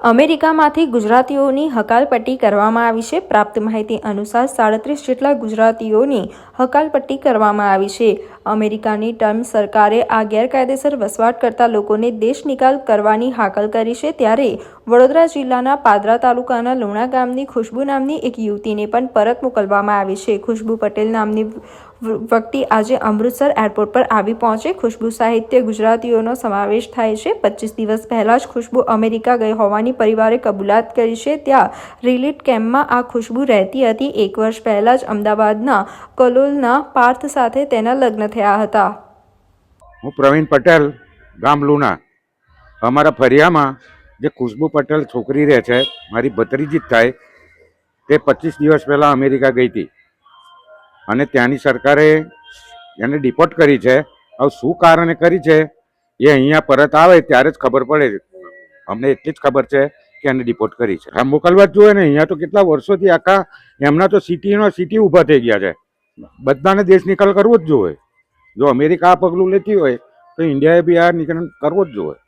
અમેરિકામાંથી ગુજરાતીઓની હકાલપટ્ટી કરવામાં આવી છે. પ્રાપ્ત માહિતી અનુસાર સાડત્રીસ જેટલા ગુજરાતીઓની હકાલપટ્ટી કરવામાં આવી છે. અમેરિકાની ટર્મ સરકારે આ ગેરકાયદેસર વસવાટ કરતા લોકોને દેશ નિકાલ કરવાની હાકલ કરી છે. ત્યારે વડોદરા જિલ્લાના પાદરા તાલુકાના લુણા ગામની ખુશ્બુ નામની એક યુવતીને પણ પરત મોકલવામાં આવી છે. ખુશ્બુ પટેલ નામની વ્યક્તિ આજે અમૃતસર એરપોર્ટ પર આવી પહોંચે. ખુશ્બુ સાહિત્ય ગુજરાતીઓનો સમાવેશ થાય છે. પચીસ દિવસ પહેલાં જ ખુશ્બુ અમેરિકા ગઈ હોવાની પરિવારે કબૂલાત કરી છે. ત્યાં રિલીટ કેમ્પમાં આ ખુશ્બુ રહેતી હતી. એક વર્ષ પહેલાં જ અમદાવાદના કલોલના પાર્થ સાથે તેના લગ્ન થયા હતા. હું પ્રવીણ પટેલ, ગામ લુના અમારા ફરિયામાં જે ખુશ્બુ પટેલ છોકરી રહે છે, મારી ભત્રીજી જ થાય, તે પચીસ દિવસ પહેલાં અમેરિકા ગઈ હતી. અને ત્યાંની સરકારે એને ડિપોર્ટ કરી છે. હવે શું કારણે કરી છે? એ અહીંયા પરત આવે ત્યારે જ ખબર પડે. અમને એટલી જ ખબર છે કે એને ડિપોર્ટ કરી છે. આ મોકલવા જ જોઈએ ને, અહીંયા તો કેટલા વર્ષોથી આખા એમના તો સિટીનો સિટી ઊભા થઈ ગયા છે. બધાને દેશ નિકાલ કરવો જ જોઈએ. જો અમેરિકા આ પગલું લેતી હોય, તો ઇન્ડિયાએ બી આ નિકાલ કરવો જ જોઈએ.